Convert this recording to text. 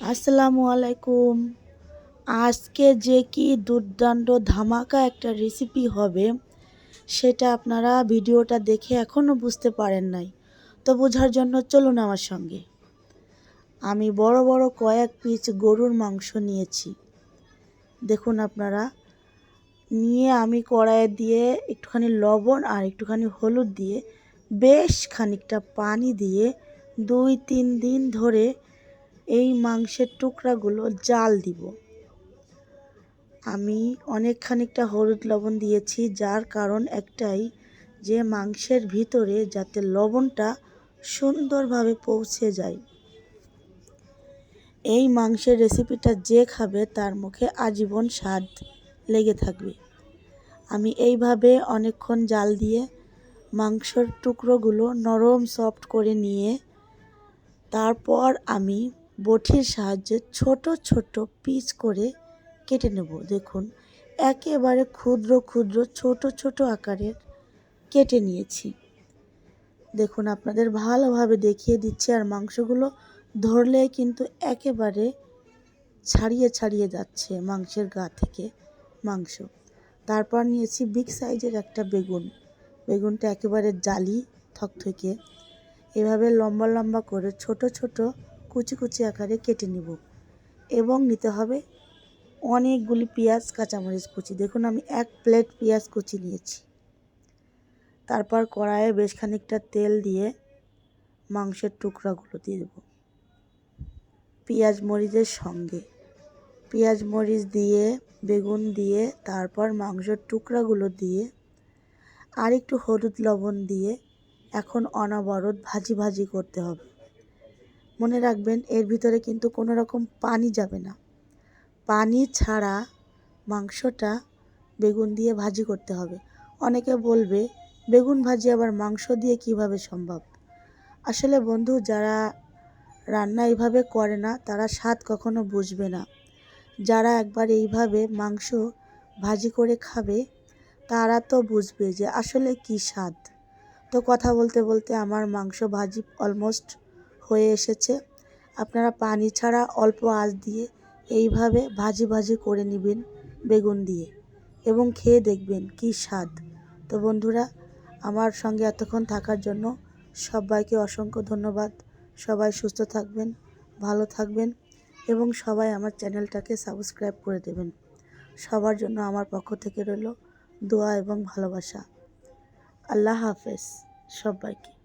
আসসালামু আলাইকুম। আজকে যে কি দুর্দান্ত ধামাকা একটা রেসিপি হবে, সেটা আপনারা ভিডিওটা দেখে এখনও বুঝতে পারেন নাই। তো বোঝার জন্য চলুন আমার সঙ্গে। আমি বড় বড় কয়েক পিস গরুর মাংস নিয়েছি। দেখুন আপনারা, নিয়ে আমি কড়াইয়ে দিয়ে একটুখানি লবণ আর একটুখানি হলুদ দিয়ে বেশ খানিকটা পানি দিয়ে দুই তিন দিন ধরে এই মাংসের টুকরাগুলো জাল দিব। আমি অনেক খানিকটা হলুদ লবণ দিয়েছি, যার কারণ একটাই, যে মাংসের ভিতরে যাতে লবণটা সুন্দরভাবে পৌঁছে যায়। এই মাংসের রেসিপিটা যে খাবে তার মুখে আজীবন স্বাদ লেগে থাকবে। আমি এইভাবে অনেকক্ষণ জাল দিয়ে মাংসর টুকরোগুলো নরম সফট করে নিয়ে, তারপর আমি বটির সাহায্যে ছোট ছোট পিস করে কেটে নেব। দেখুন, একেবারে ক্ষুদ্র ক্ষুদ্র, ছোট ছোট আকারের কেটে নিয়েছি। দেখুন, আপনাদের ভালোভাবে দেখিয়ে দিচ্ছি আর মাংসগুলো ধরলে কিন্তু একেবারে ছাড়িয়ে ছাড়িয়ে যাচ্ছে মাংসের গা থেকে মাংস। তারপর নিয়েছি বিগ সাইজের একটা বেগুন। বেগুনটা একেবারে জালি, থকথকে। এভাবে লম্বা লম্বা করে ছোট ছোট কুচি কুচি আকারে কেটে নিব এবং নিতে হবে অনেকগুলি পেঁয়াজ, কাঁচামরিচ কুচি। দেখুন, আমি এক প্লেট পেঁয়াজ কুচি নিয়েছি। তারপর কড়াইয়ে বেশ খানিকটা তেল দিয়ে মাংসের টুকরাগুলো দিয়ে দেবো। পেঁয়াজ মরিচের সঙ্গে। পেঁয়াজ মরিচ দিয়ে, বেগুন দিয়ে, তারপর মাংসের টুকরাগুলো দিয়ে আর একটু হলুদ লবণ দিয়ে এখন অনবরত ভাজি ভাজি করতে হবে। মনে রাখবেন, এর ভিতরে কিন্তু কোনো রকম পানি যাবে না। পানি ছাড়া মাংসটা বেগুন দিয়ে ভাজি করতে হবে। অনেকে বলবে, বেগুন ভাজি আবার মাংস দিয়ে কীভাবে সম্ভব? আসলে বন্ধু, যারা রান্না এইভাবে করে না, তারা স্বাদ কখনো বুঝবে না। যারা একবার এইভাবে মাংস ভাজি করে খাবে, তারা তো বুঝবে যে আসলে কী স্বাদ। তো কথা বলতে বলতে আমার মাংস ভাজি অলমোস্ট হয়ে এসেছে। আপনারা পানি ছাড়া অল্প আঁচ দিয়ে এইভাবে ভাজি ভাজি করে নেবেন বেগুন দিয়ে এবং খেয়ে দেখবেন কী স্বাদ। তো বন্ধুরা, আমার সঙ্গে এতক্ষণ থাকার জন্য সবাইকে অসংখ্য ধন্যবাদ। সবাই সুস্থ থাকবেন, ভালো থাকবেন এবং সবাই আমার চ্যানেলটাকে সাবস্ক্রাইব করে দেবেন। সবার জন্য আমার পক্ষ থেকে রইল দোয়া এবং ভালোবাসা। আল্লাহ হাফেজ সবাইকে।